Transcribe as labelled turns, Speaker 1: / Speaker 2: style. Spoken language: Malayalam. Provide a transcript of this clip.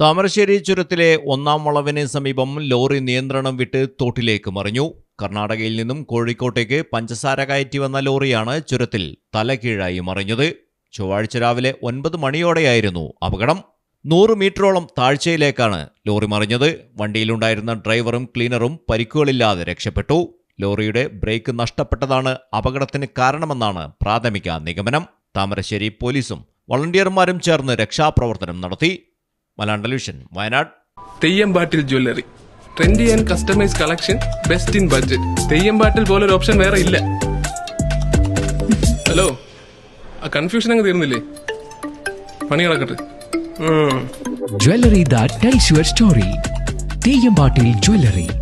Speaker 1: താമരശ്ശേരി ചുരത്തിലെ ഒന്നാം വളവിന് സമീപം ലോറി നിയന്ത്രണം വിട്ട് തോട്ടിലേക്ക് മറിഞ്ഞു. കർണാടകയിൽ നിന്നും കോഴിക്കോട്ടേക്ക് പഞ്ചസാര കയറ്റി വന്ന ലോറിയാണ് ചുരത്തിൽ തലകീഴായി മറിഞ്ഞത്. ചൊവ്വാഴ്ച രാവിലെ ഒൻപത് മണിയോടെയായിരുന്നു അപകടം. നൂറ് മീറ്ററോളം താഴ്ചയിലേക്കാണ് ലോറി മറിഞ്ഞത്. വണ്ടിയിലുണ്ടായിരുന്ന ഡ്രൈവറും ക്ലീനറും പരിക്കുകളില്ലാതെ രക്ഷപ്പെട്ടു. ലോറിയുടെ ബ്രേക്ക് നഷ്ടപ്പെട്ടതാണ് അപകടത്തിന് കാരണമെന്നാണ് പ്രാഥമിക നിഗമനം. താമരശ്ശേരി പോലീസും വളണ്ടിയർമാരും ചേർന്ന് രക്ഷാപ്രവർത്തനം നടത്തി. Malayalam television Wayanad.
Speaker 2: Theyyampattil jewellery. Trendy and customise collection best in budget Theyyampattil പോലൊരു ഓപ്ഷൻ വേറെ ഇല്ല. ഹലോ? ആ കൺഫ്യൂഷൻ അങ്ങ് തീർന്നില്ലേ? പണി കിടക്കട്ടെ
Speaker 3: jewellery that tells your story. Theyyampattil jewellery.